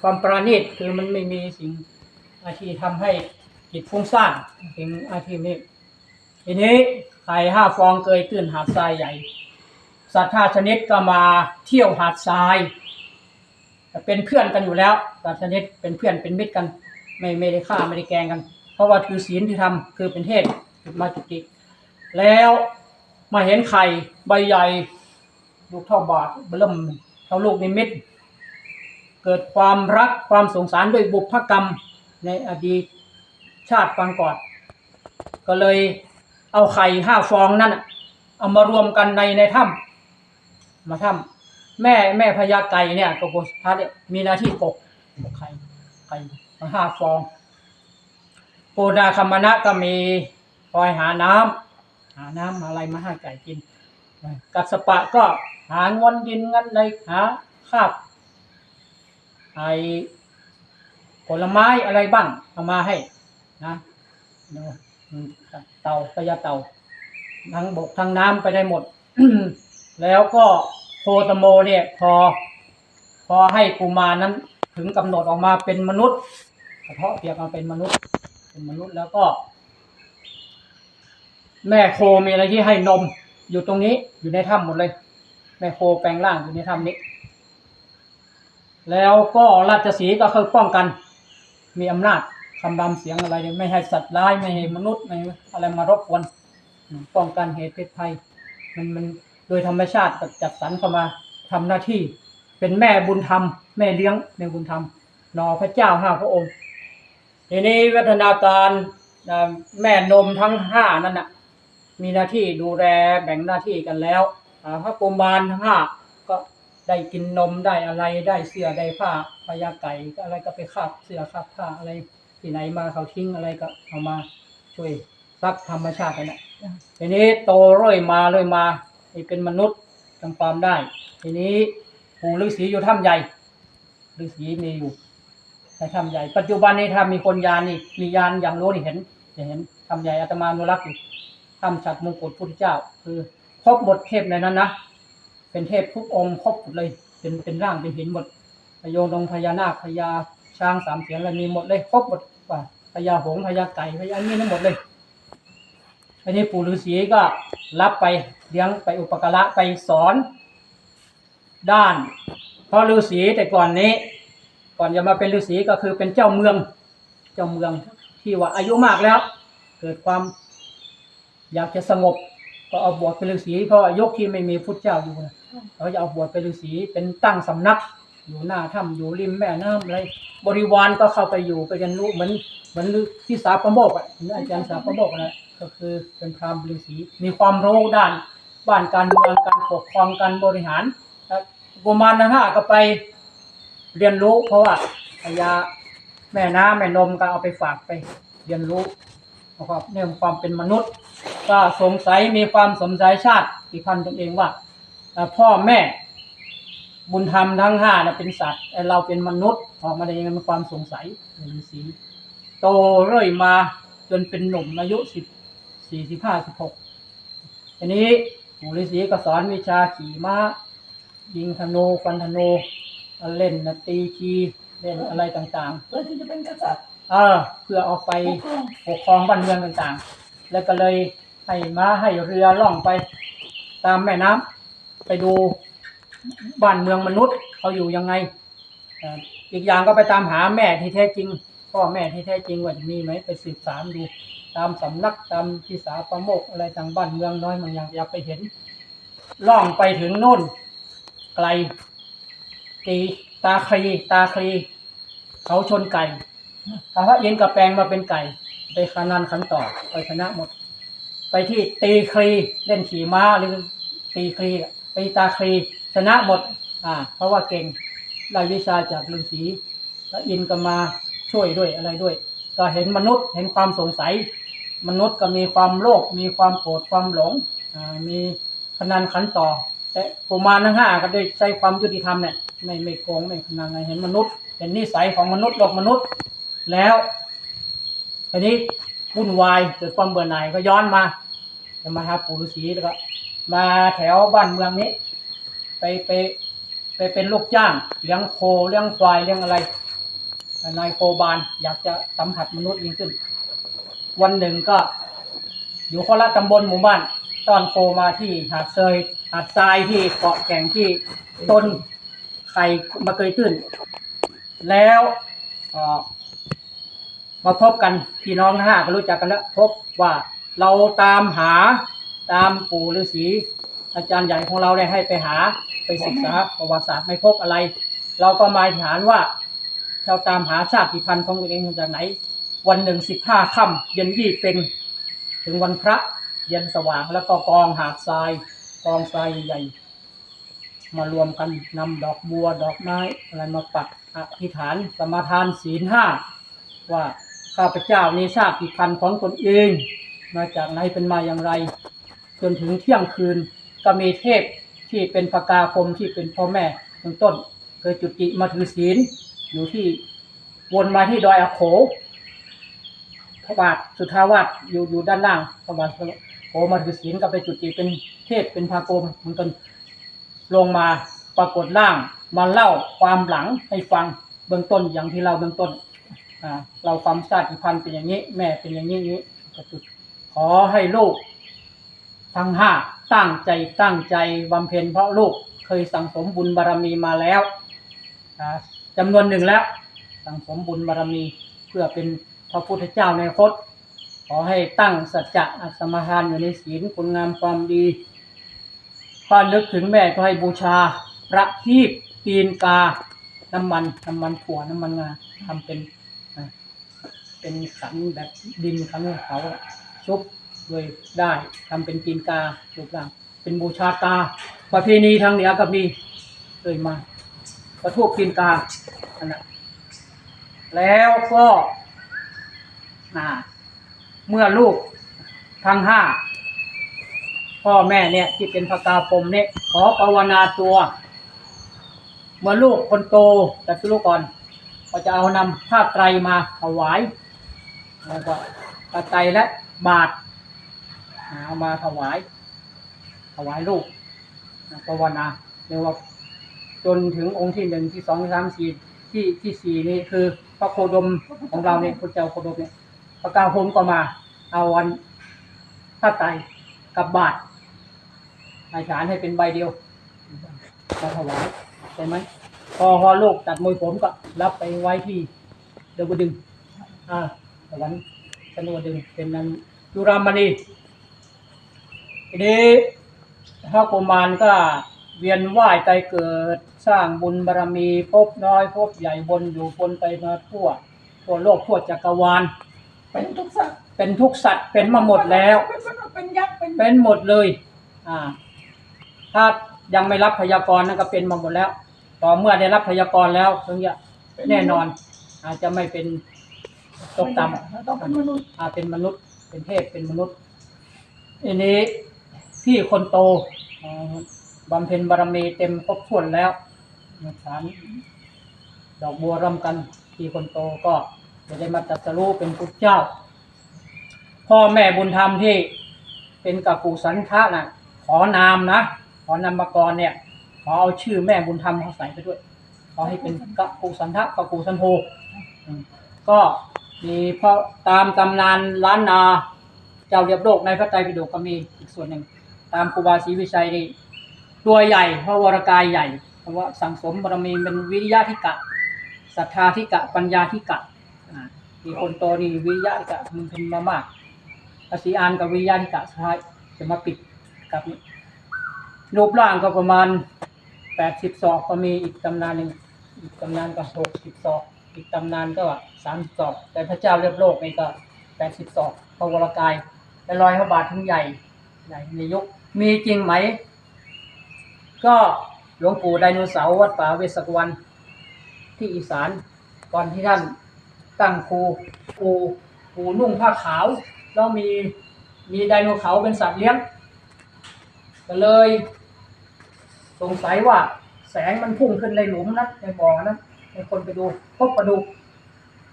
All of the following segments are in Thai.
ความประณีตคือมันไม่มีสิ่งอาชีทำให้จิตฟุ้งซ่านสิ่งอาชีนี้ทีนี้ไข่ห้าฟองเกยตื้นหาดทรายใหญ่ สัตว์ห้าชนิดก็มาเที่ยวหาดทรายเป็นเพื่อนกันอยู่แล้วสัตว์ชนิดเป็นเพื่อนเป็นมิตรกัน ไม่ไม่ได้ฆ่าไม่ได้แกงกัน เพราะว่าถือศีลที่ทำคือเป็นเทศมาจุติแล้วมาเห็นไข่ใบใหญ่ลูกเท่าบาทเริ่มเท่าลูกนิมิต เกิดความรักความสงสารด้วยบุพกรรมในอดีตชาติปางก่อนก็เลยเอาไข่ห้าฟองนั่นเอามารวมกันในในถ้ำมาถ้ำแม่แม่พญาไก่เนี่ยกบพระเนี่ยมีหน้าที่กกกไข่ไข่มาห้าฟองปูนาคมณะก็มีคอยหาน้ำหาน้ำอะไรมาให้ไก่กินกัสปะก็หางวนดินงันในหาคาบ ไอผลไม้อะไรบ้างเอามาให้นะเตาพญาเตาทั้งบกทั้งน้ำไปได้หมด แล้วก็โคตโมเนี่ย พอ พอให้กุมารนั้นถึงกำหนดออกมาเป็นมนุษย์กระเทาะเปียกมาเป็นมนุษย์ เป็นมนุษย์แล้วก็ แม่โคมีอะไรที่ให้นมอยู่ตรงนี้อยู่ในถ้ำหมดเลย แม่โคแปลงร่างอยู่ในถ้ำนี้ แล้วก็ราชสีก็คือป้องกัน มีอำนาจคำรามเสียงอะไรเนี่ยไม่ให้สัตว์ร้ายไม่ให้มนุษย์ไม่อะไรมารบกวนป้องกันเหตุเพศภัย มันมันโดยธรรมชาติจัดสรรเข้ามาทำหน้าที่ เป็นแม่บุญธรรม แม่เลี้ยงแม่บุญธรรมนอพระเจ้าห้าพระองค์ทีนี้วัฒนาการแม่นมทั้งห้านั่นน่ะมีหน้าที่ดูแลแบ่งหน้าที่กันแล้วพระกุมารทั้งห้าก็ ได้กินนมได้อะไรได้เสื้อได้ผ้าพญาไก่ก็อะไรก็ไปคาบเสื้อคาบผ้าอะไรที่ไหนมาเขาทิ้งอะไรก็เอามาช่วยรักธรรมชาติกันนะทีนี้โตเรื่อยมาเรื่อยมาให้เป็นมนุษย์จำความได้ ทีนี้ปู่ฤาษีอยู่ถ้ำใหญ่ฤาษีมีอยู่ในถ้ำใหญ่ ปัจจุบันนี้ถ้ามีคนยานนี่มียานอย่างรู้นี่เห็นจะเห็นถ้ำใหญ่อาตมานุรักษ์อยู่ถ้ำฉัดมงกุฎพุทธเจ้า คือครบหมดเทพในนั้นนะ เป็นเทพทุกองค์ครบหมดเลย เป็นเป็นร่างเป็นหินหมดพยงดงพญานาคพญาช้างสามเสียนอะไรมีหมดเลยครบหมดว่าพญาหงพญาไก่พญานี่ทั้งหมดเลยอันนี้ปู่ฤาษีก็รับไปเลี้ยงไปอุปการะไปสอน ด้านเพราะฤาษีแต่ก่อนนี้ ก่อนจะมาเป็นฤาษีก็คือเป็นเจ้าเมือง เจ้าเมืองที่ว่าอายุมากแล้ว เกิดความอยากจะสงบก็เอาบวชเป็นฤาษีเพราะว่ายกที่ไม่มีพุทธเจ้าอยู่นะ เขาจะเอาบวชเป็นฤาษีเป็นตั้งสำนัก อยู่หน้าถ้ำอยู่ริมแม่น้ำอะไรบริวารก็เข้าไปอยู่ไปเรียนรู้เหมือนเหมือนที่สาประโมกอะอาจารย์สาประโมกนะก็คือเป็นพราหมณ์ฤาษีมีความรู้ด้านบ้านการเมืองการปกครองการบริหารกุมารนะฮะก็ไปเรียนรู้ เพราะว่าพญาแม่น้ำแม่นมก็เอาไปฝากไปเรียนรู้นะครับเรื่องความเป็นมนุษย์ ก็สงสัยมีความสงสัยชาติที่พันตนเองว่า อ่อพ่อแม่ บุญธรรมทั้งห้าน่ะเป็นสัตว์ไอ้เราเป็นมนุษย์ออกมาได้ยังไงมีความสงสัยเป็นฤาษีโตเรื่อยมาจนเป็นหนุ่มอายุสิบสี่สิบห้าสิบหกทีนี้ปู่ฤาษีก็สอนวิชาขี่ม้า ยิงธนูฟันธนูเล่นนะตีคีเล่นอะไรต่างเพื่อที่จะเป็นกษัตริย์ๆเออเพื่อเอาไปปกครองปกครองบ้านเมืองต่างๆ แล้วก็เลยให้ม้าให้เรือล่องไปตามแม่น้ำ ไปดูบ้านเมืองมนุษย์เขาอยู่ยังไงอีกอย่างก็ไปตามหาแม่ที่แท้จริงพ่อแม่ที่แท้จริงว่าจะมีไหมไปสืบสามดู ตามสำนักตามที่สาประโมกอะไรต่างบ้านเมืองน้อยบางอย่างอยากไปเห็น ล่องไปถึงโน่นไกล ตีตาคลีตาคลีเขาชนไก่ถ้าพระเย็นกับแปลงมาเป็นไก่ไปขานานขันต่อไปชนะหมด ไปที่ตีคลีเล่นขี่ม้าหรือตีคลี ไปตาคลีชนะหมดอ่าเพราะว่าเก่งได้วิชาจากฤาษีพระอินก็มาช่วยด้วยอะไรด้วย ก็เห็นมนุษย์เห็นความสงสัย มนุษย์ก็มีความโลภมีความโกรธความหลงอ่ามีพนันขันต่อ แต่กุมาทั้งห้าก็ได้ใช้ความยุติธรรมเนี่ยไม่ไม่โกงไม่พนันอะไรเห็นมนุษย์ เห็นนิสัยของมนุษย์โลกมนุษย์ แล้วทีนี้วุ่นวายเกิดความเบื่อหน่ายก็ย้อนมาจะมาหาปู่ฤาษีแล้วก็ มาแถวบ้านเมืองนี้ ไปไปไปเป็นลูกจ้างเลี้ยงโคเลี้ยงควายเลี้ยงอะไรนายโคบานอยากจะสัมผัสมนุษย์ยิ่งขึ้น วันหนึ่งก็ อยู่คนละตำบลหมู่บ้านตอนโคมาที่หาดเซยหาดทรายที่เกาะแก่งที่ต้นไข่มาเกยตื้น แล้วมาพบกันพี่น้องนะฮะก็รู้จักกันแล้ว พบว่าเราตามหา ตามปู่ฤาษีอาจารย์ใหญ่ของเราได้ให้ไปหาไปศึกษาประวัติศาสตร์ไม่พบอะไร เราก็มาถามว่าเราตามหาชาติพันธุ์ของตัวเองมาจากไหน วันหนึ่งสิบห้าค่ำเย็นยี่เป็น ถึงวันพระเย็นสว่างแล้วก็กองหาดทรายกองทรายใหญ่ มารวมกันนำดอกบัวดอกไม้อะไรมาปักอธิษฐานสมาทานศีลห้าว่าข้าพเจ้านี้ชาติพันธุ์ของตนเอง มาจากไหนเป็นมาอย่างไร จนถึงเที่ยงคืนก็มีเทพที่เป็นพกาคมที่เป็นพ่อแม่เบื้องต้นเคยจุติมาถือศีลอยู่ที่วนมาที่ดอยอาโขพระบาทสุทาวาสอยู่อยู่ด้านล่างพระบาทโผมาถือศีลก็ไปจุติเป็นเทพเป็นพากรมเหมือนกันลงมาปรากฏร่างมาเล่าความหลังให้ฟังเบื้องต้นอย่างที่เราเบื้องต้นเราความชาติพันธุ์เป็นอย่างนี้ แม่เป็นอย่างนี้นี้ก็จุดขอให้ลูก ทั้งห้าตั้งใจตั้งใจบำเพ็ญเพราะลูกเคยสั่งสมบุญบารมีมาแล้วจำนวนหนึ่งแล้ว สั่งสมบุญบารมีเพื่อเป็นพระพุทธเจ้าในอนาคตขอให้ตั้งสัจจะอัสมาทานอยู่ในศีลคุณงามความดีก็นึกถึงแม่ก็ให้บูชาประทีปตีนกา น้ำมันน้ำมันถั่วน้ำมันงาทำเป็น เป็นขันแบบดินขันเขาชุบ ด้วยได้ทำเป็นตีนการูปร่างเป็นบูชากา ประเพณีทางเหนือก็มีเลยมาประทูปตีนกาอันนั้นแล้วก็อ่าเมื่อลูกทั้งห้าพ่อแม่เนี่ยที่เป็นพกาปมเนี่ยขอภาวนาตัว เมื่อลูกคนโตแต่ลูกก่อนก็จะเอานำผ้าไตรมาถวายแล้วก็ผ้าไตรและบาท เอามาถวาย ถวายลูกภาวนาเรียกว่าจนถึงองค์ที่หนึ่งที่สองที่สามสี่ที่ที่สี่นี่คือพระโคดมของเราเนี่ยพระเจ้าโคดมเนี่ยพระกาพรหมก็มา เอาวันผ้าไตกับบาทอาจารย์ให้เป็นใบเดียวมาถวายใช่ไหมพอพอลูกตัดมวยผมก็รับไปไว้ที่เดวดึง อ่าวรรค์ชนวดึงเป็นนันจุรามณี ทีนี้พระกุมารก็เวียนว่ายใจเกิดสร้างบุญบารมีพบน้อยพบใหญ่บนอยู่บนไปมาทั่วทั่วโลกทั่วจักรวาล เป็นทุกสัตว์เป็นทุกสัตว์เป็นมาหมดแล้ว เป็นมนุษย์เป็นยักษ์เป็นเป็นหมดเลย อ่า ถ้ายังไม่รับพยากรณ์นั่นก็เป็นมาหมดแล้ว ต่อเมื่อได้รับพยากรณ์แล้วถึงจะแน่นอน อาจจะไม่เป็นตกต่ำต้องเป็นมนุษย์อาเป็นมนุษย์ เป็นเทพเป็นมนุษย์อันนี้ พี่คนโตบำเพ็ญบารมีเต็มครบถ้วนแล้วฐานดอกบัวร่ำกัน พี่คนโตก็จะได้มาตรัสรู้เป็นพุทธเจ้า พ่อแม่บุญธรรมที่เป็นกักุสันทะนะขอนามนะขอนามกรเนี่ยขอเอาชื่อแม่บุญธรรมเขาใส่ไปด้วยขอให้เป็นกักุสันทะกักุสันโธก็มีเพราะตามตำนานล้านนา เจ้าเรียบโลกในพระไตรปิฎกก็มีอีกส่วนหนึ่ง ตามครูบาศรีวิชัยนี่ตัวใหญ่เพราะวรกายใหญ่เพราะว่าสังสมบารมีเป็นวิริยะทิกะศรัทธาทิกะปัญญาทิกะอ่ามีคนโตนี่วิริยะทิกะมันเป็นมามากภาษีอานกับวิริยะทิกะสุดท้ายจะมาปิดกับนี่รูปร่างก็ประมาณแปดสิบศอกก็มีอีกตำนานหนึ่งอีกตำนานก็หกสิบศอก อีกตำนานก็สามสิบศอก แต่พระเจ้าเรียบโลกนี่ก็แปดสิบศอกพระวรกายแต่รอยพระบาททั้งใหญ่ใหญ่ในยุค มีจริงไหม ก็หลวงปู่ไดโนเสาร์วัดป่าเวสกวัน ที่อีสานก่อนที่ท่านตั้งครูครูครูนุ่งผ้าขาว แล้วมีมีไดโนเขาร์เป็นสัตว์เลี้ยง ก็เลย สงสัยว่าแสงมันพุ่งขึ้นในหลุมนั้นในบ่อนั้นในคนไปดูพบกระดูก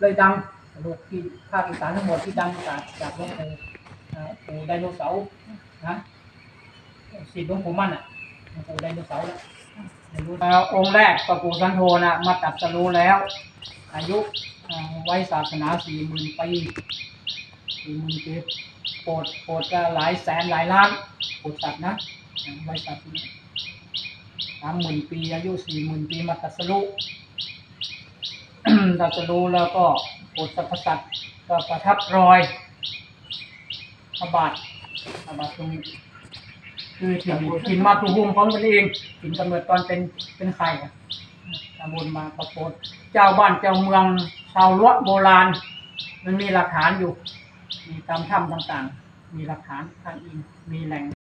เลยดังกระดูกที่ภาคอีสานทั้งหมดที่ดังจากจากหลวงปู่อ่าปู่ไดโนเสาร์นะ สิทธิ์หลวงปู่มั่นอะหลวงปู่ไดโนเสาร์นะไม่รู้แล้วองค์แรกปู่สันโธนะมาตัดสรู้แล้ว อายุอ่าไว้ศาสนาสี่หมื่นปีสี่หมื่นปีโปรดโปรดก็หลายแสนหลายล้านโปรดสัตว์นะไว้สัตว์สามหมื่นปี อายุสี่หมื่นปีมาตรัสรู้ ตรัสรู้แล้วก็โปรดสรรพสัตว์ก็ประทับรอยพระบาทพระบาทตรงนี้ คือถิ่นถิ่นมาตุภูมิของตนเองถิ่นกำเนิดตอนเป็นเป็นไข่อะตำบลมาประโคนเจ้าบ้านเจ้าเมืองชาวล้วโบราณ มันมีหลักฐานอยู่ มีตามถ้ำต่างๆ มีหลักฐานทางอินมีแหล่ง